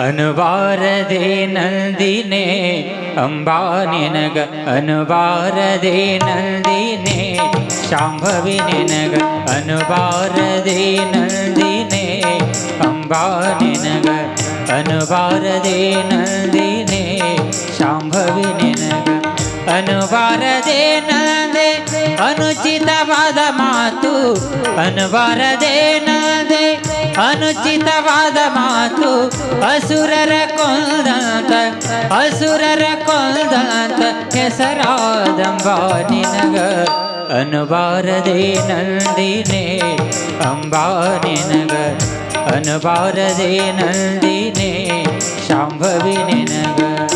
ಅನುಬಾರದೆ ನಂದಿನೇ ಅಂಬಾ ನಿನಗ ಅನುಬಾರದೆ ನಂದಿನೇ ಶಾಂಭವಿ ನಿನಗ ಅನುಬಾರದೆ ನಂದಿನೇ ಅಂಬಾ ನಿನಗ ಅನುಬಾರದೆ ನಂದಿನೇ ಶಾಂಭವಿ ನಿನಗ ಅನುಬಾರದೆ ನಂದೆ ಅನುಚಿತವಾದ ಮಾತು. ಅನುಬಾರದೆ ನಂದೆ ಅನುಚಿತವಾದ ಮಾತು. ಅಸುರರ ಕೊಂದಂತ ಅಸುರರ ಕೊಂದಂತ ಹೆಸರಾದಂಬ ನಿನಗ. ಅನುಬಾರದೆ ನಂದಿನೇ ಅಂಬಾ ನಿನಗ. ಅನುಬಾರದೆ ನಂದಿನೇ ಶಾಂಭವಿ ನಿನಗ.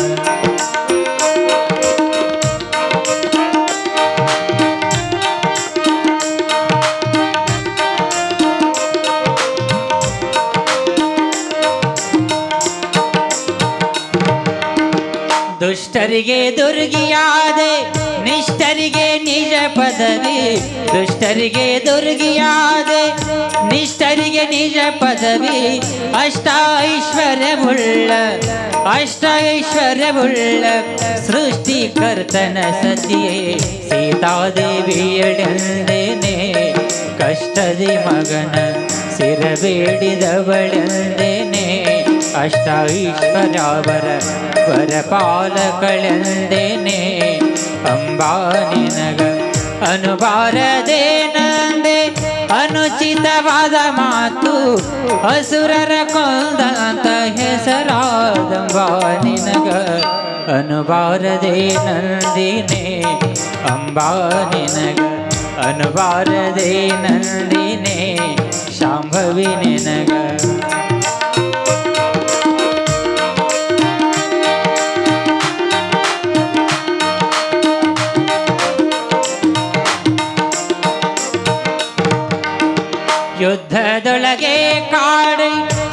ದುಷ್ಟರಿಗೆ ದುರ್ಗಿಯಾದೆ ನಿಷ್ಠರಿಗೆ ನಿಜ ಪದವಿ ದುಷ್ಟರಿಗೆ ದುರ್ಗಿಯಾದೆ ನಿಷ್ಠರಿಗೆ ನಿಜ ಪದವಿ ಅಷ್ಟ ಐಶ್ವರ್ಯವುಳ್ಳ ಅಷ್ಟ ಐಶ್ವರ್ಯವುಳ್ಳ ಸೃಷ್ಟಿಕರ್ತನ ಸತಿಯೇ ಸೀತಾದೇವಿಯಡೆಂದೇನೆ ಕಷ್ಟದಿ ಮಗನ ಸಿರಬೇಡಿದವಳೆಂದೇನೆ ಅಷ್ಟ ಐಶ್ವರ್ಯಾವರ ವರಪಾಲಕಳೆಂದೇನೆ ಅಂಬಾ ನಿನಗ ಅನುಬಾರದೆ ನಂದೆ ಅನುಚಿತವಾದ ಮಾತು ಅಸುರರ ಕೊಂದಂತ ಹೆಸರಾದಂಬ ನಿನಗ ಅನುಬಾರದೆ ನಂದಿನೇ? ಅಂಬಾ ನಿನಗ ಅನುಬಾರದೆ ನಂದಿನೇ? ಶಾಂಭವಿ ನಿನಗ ಯುದ್ಧದೊಳಗೆ ಕಾಡು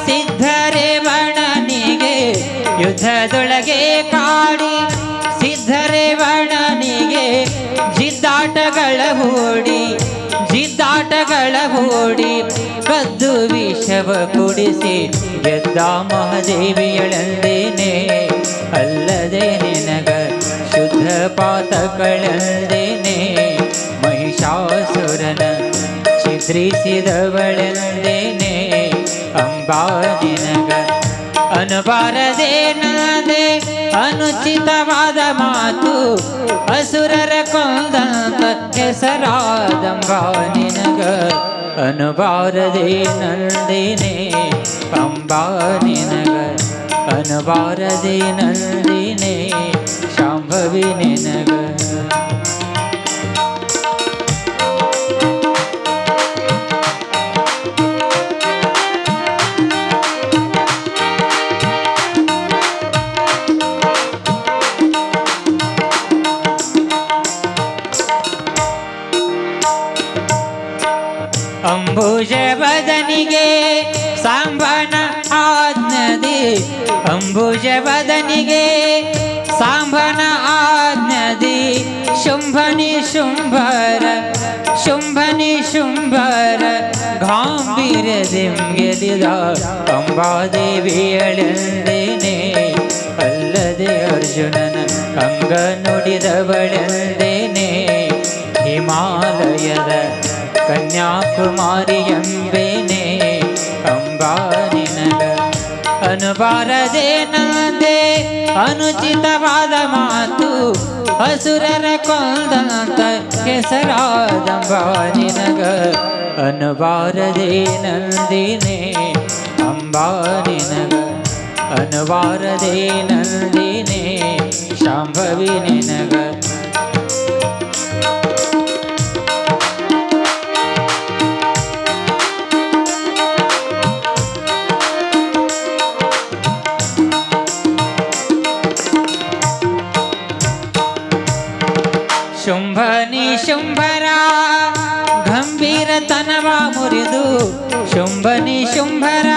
ಸಿದ್ಧರೆ ಬಣನಿಗೆ ಯುದ್ಧದೊಳಗೆ ಕಾಡಿ ಸಿದ್ಧರೆ ಬಣನಿಗೆ ಜಿದ್ದಾಟಗಳ ಹೂಡಿ ಜಿದ್ದಾಟಗಳ ಹೂಡಿ, ಕದ್ದು ವಿಷವ ಕುಡಿಸಿ ಗೆದ್ದ ಮಹಾದೇವಿಯಳಂದೇನೆ. ಅಲ್ಲದೆ ನಿನಗ ಶುದ್ಧ ಪಾತಗಳಂದೇನೆ. ಮಹಿಷಾಸುರನ ಚಿತ್ರಿಸಿದವಳೆಂದೇನೆ? ಅಂಬಾ ನಿನಗ ಅನುಬಾರದೆ ನಾದೆ ಅನುಚಿತವಾದ ಮಾತು ಅಸುರರ ಕೊಂದಂತ ಹೆಸರಾದಂಬಾನಿನಗ ಅನುಬಾರದೆ ನಂದಿನೇ? ಅಂಬಾ ನಿನಗ ಅನುಬಾರದೆ ನಂದಿನೇ? ಶಾಂಭವಿ ನಿನಗ ಅಂಬುಜ ಬದನಿಗೆ ಸಾಂಬನ ಆಜ್ಞದಿ ಶುಂಭನಿ ಶುಂಭರ ಶುಂಭನಿ ಶುಂಭರ ಗಾಂಭೀರ್ಯದಿಂ ಗೆಲಿದ ಅಂಬಾದೇವಿಯಳೆಂದೇನೆ ಅಲ್ಲದೆ ಅರ್ಜುನನ ಅಂಗ ನುಡಿದವಳೆಂದೇನೆ ಹಿಮಾಲಯದ ಕನ್ಯಾಕುಮಾರಿ ಎಂಬೇನೆ ಅಂಬಾ ನಿನಗ ಅನುಬಾರದೆ ನಂದೆ ಅನುಚಿತವಾದ ಮಾತು ಅಸುರರ ಕೊಂದಂತ ಹೆಸರಾದಂಬಾ ನಿನಗ ಅನುಬಾರದೆ ನಂದಿನೇ ಅಂಬಾ ನಿನಗ ಅನುಬಾರದೆ ನಂದಿನೇ ಶಾಂಭವಿ ನಿನಗ ಶುಂಭರ. ಗಂಭೀರತನವ ಮುರಿದು ಶುಂಭನಿ ಶುಂಭರ.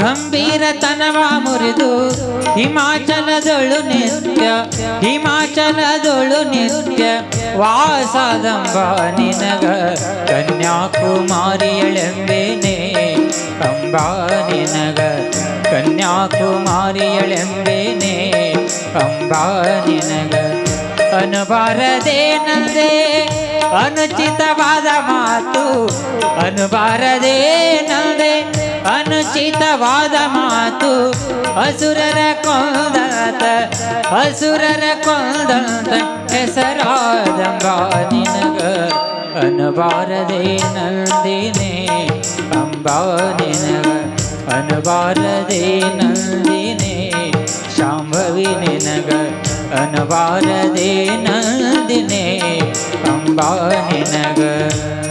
ಗಂಭೀರತನವ ಮುರಿದು ಹಿಮಾಚಲದೊಳು ನಿತ್ಯ ಹಿಮಾಚಲದೊಳು ನಿತ್ಯ ವಾಸದಂಬ ನಿನಗ ಕನ್ಯಾಕುಮಾರಿಯಳೆಂಬೇನೆ ಅಂಬಾ ನಿನಗ ಕನ್ಯಾಕುಮಾರಿಯಳೆಂಬೇನೆ ಅಂಬಾ ನಿನಗ ಅನುಬಾರದೇನಂದೆ ಅನುಚಿತವಾದ ಮಾತು ಅನುಬಾರದೇನಂದೆ ಅನುಚಿತವಾದ ಮಾತು ಅಸುರರ ಕೊಂದಾತ ಅಸುರರ ಕೊಂದಂತ ಹೆಸರಾದಂಬ ನಿನಗ ಅನುಬಾರದೆ ನಂದಿನೇ ಅಂಬಾ ನಿನಗ ಅನುಬಾರದೆ ನಂದಿನೇ ಶಾಂಭವಿ અનવાર દે નંદને અંબાની નગર